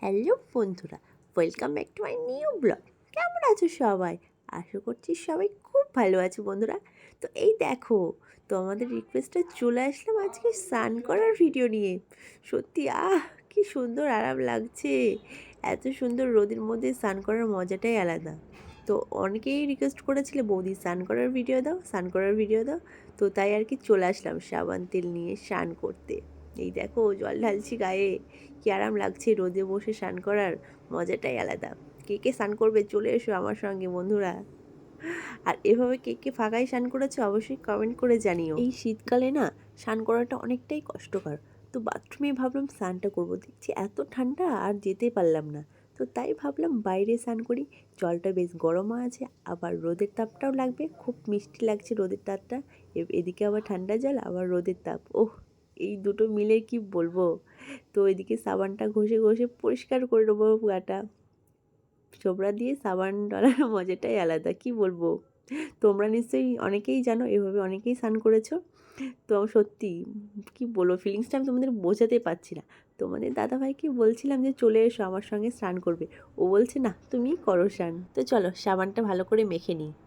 Hello বন্ধুরা welcome back to my new blog কেমন আছো সবাই? আশা করছি সবাই খুব ভালো আছে বন্ধুরা। তো এই দেখো, তো আমাদের রিকোয়েস্টে চলে আসলাম আজকে স্নান করার ভিডিও নিয়ে। সত্যি, আহ, কি সুন্দর আরাম লাগছে। এত সুন্দর রোদের মধ্যে স্নান করার মজাটাই আলাদা। তো অনেকেই রিকোয়েস্ট করেছিলে, বৌদি, স্নান করার ভিডিও দাও, স্নান করার ভিডিও দাও। তো তাই আর কি চলে আসলাম সাবান তেল নিয়ে স্নান করতে। এই দেখো, জল ঢালছি গায়ে। কি আরাম লাগছে রোদে বসে স্নান করার? মজাটাই আলাদা। কে কে স্নান করবে চলে এসো আমার সঙ্গে বন্ধুরা। আর এভাবে কে কে ফাঁকায় স্নান করেছে অবশ্যই কমেন্ট করে জানিও। এই শীতকালে না, স্নান করাটা অনেকটাই কষ্টকর। তো বাথরুমে ভাবলাম স্নানটা করব। দেখছি এত ঠান্ডা আর যেতে পারলাম না। তো তাই ভাবলাম বাইরে স্নান করি। জলটা বেশ গরমও আছে, আবার রোদের তাপটাও লাগবে। খুব মিষ্টি লাগছে রোদের তাপটা। এদিকে আবার ঠান্ডা জল, আবার রোদের তাপ। ওহ! এই দুটো মিলে কি বলব? তো এদিকে সাবানটা ঘষে ঘষে পরিষ্কার করে নেব গাটা। চোবড়া দিয়ে সাবান ডলার মজাটাই আলাদা, কি বলব? তোমরা নিশ্চয়ই অনেকেই জানো, এভাবে অনেকেই স্নান করেছ। তো সত্যি, কি বলব ফিলিংসটা আমি তোমাদের বোঝাতে পারছি না। তোমাদের দাদাভাইকে বলছিলাম যে চলে এসো, আমার সঙ্গে স্নান করবে। ও বলছে, না, তুমি করো স্নান। তো চলো, সাবানটা ভালো করে মেখে নিই।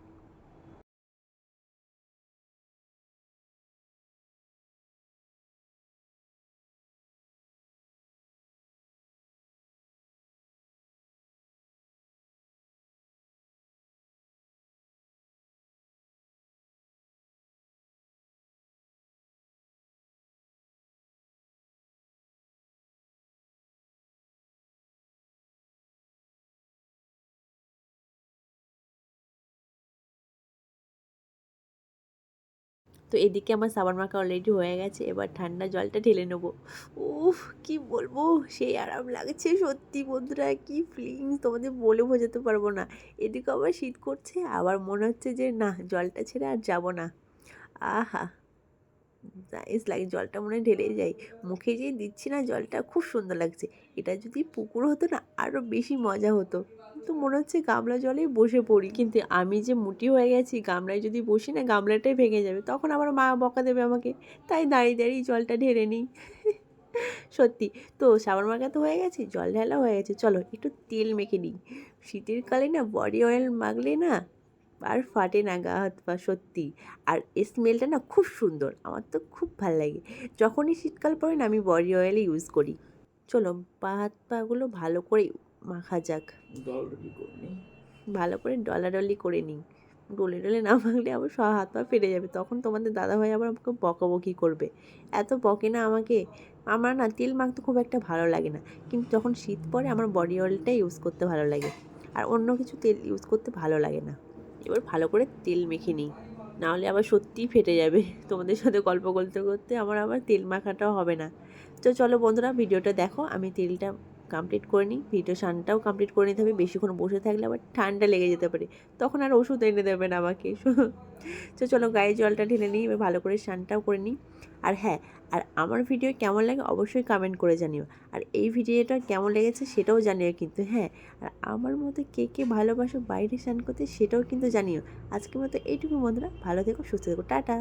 তো এদিকে আমার সাবান মাখা অলরেডি হয়ে গেছে, এবার ঠান্ডা জলটা ঢেলে নেব। উফ, কি বলব? সেই আরাম লাগছে সত্যি বন্ধুরা, কি ফিলিংস তোমাদের বলে বোঝাতে পারব না। এদিকে আবার শীত করছে, আবার মনে হচ্ছে যে না, জলটা ছেড়ে আর যাব না। আহা! নাইস লাগে, জলটা মনে ঢেলে যাই মুখে যে দিচ্ছি না জলটা, খুব সুন্দর লাগছে। এটা যদি পুকুর হতো না আরও বেশি মজা হতো। তো মনে হচ্ছে গামলা জলেই বসে পড়ি। কিন্তু আমি যে মুটি হয়ে গেছি, গামলায় যদি বসি না, গামলাটাই ভেঙে যাবে। তখন আবার মা বকা দেবে আমাকে, তাই দাঁড়িয়ে দাঁড়িয়ে জলটা ঢেলে নিই সত্যি। তো সাবান মাখা তো হয়ে গেছে, জল ঢালা হয়ে গেছে। চলো, একটু তেল মেখে নিই। শীতের কালে না বডি অয়েল মাখলে না আর ফাটে না গা হাত পা সত্যি। আর স্মেলটা না খুব সুন্দর আমার তো খুব ভালো লাগে। যখনই শীতকাল পড়ে না আমি বডি অয়েল ইউজ করি। চলো পা হাত পাগুলো ভালো করে মাখা যাক। ভালো করে ডলাডলি করে নিই। ডলে ডলে না মাখলে আবার সব হাত পা ফেটে যাবে। তখন তোমাদের দাদাভাই আবার আমাকে বকাবকি করবে। এত বকে না আমাকে। আমার না তেল মাখতে খুব একটা ভালো লাগে না। কিন্তু যখন শীত পড়ে আমার বডি অয়েলটাই ইউজ করতে ভালো লাগে। আর অন্য কিছু তেল ইউজ করতে ভালো লাগে না। এবার ভালো করে তেল মেখে নিই। নাহলে আবার সত্যিই ফেটে যাবে। তোমাদের সাথে গল্প করতে করতে আমার আবার তেল মাখাটাও হবে না। তো চলো বন্ধুরা, ভিডিওটা দেখো। আমি তেলটা কমপ্লিট করে নিই। ভিডিও শানটাও কমপ্লিট করে নিতে হবে। বেশিক্ষণ বসে থাকলে আবার ঠান্ডা লেগে যেতে পারে। তখন আর ওষুধ এনে দেবে না আমাকে। তো চলো গায়ে জলটা ঢেলে নিই, এবার ভালো করে শানটাও করে নিই। আর হ্যাঁ আর আমার ভিডিও কেমন লাগে অবশ্যই কমেন্ট করে জানিও। আর এই ভিডিওটা কেমন লেগেছে সেটাও জানিও কিন্তু হ্যাঁ। আর আমার মতো কে কে ভালোবাসো বাইরে স্নান করতে সেটাও কিন্তু জানিও। আজকের মতো এইটুকু বন্ধুরা। ভালো থেকো, সুস্থ থেকো। টাটা।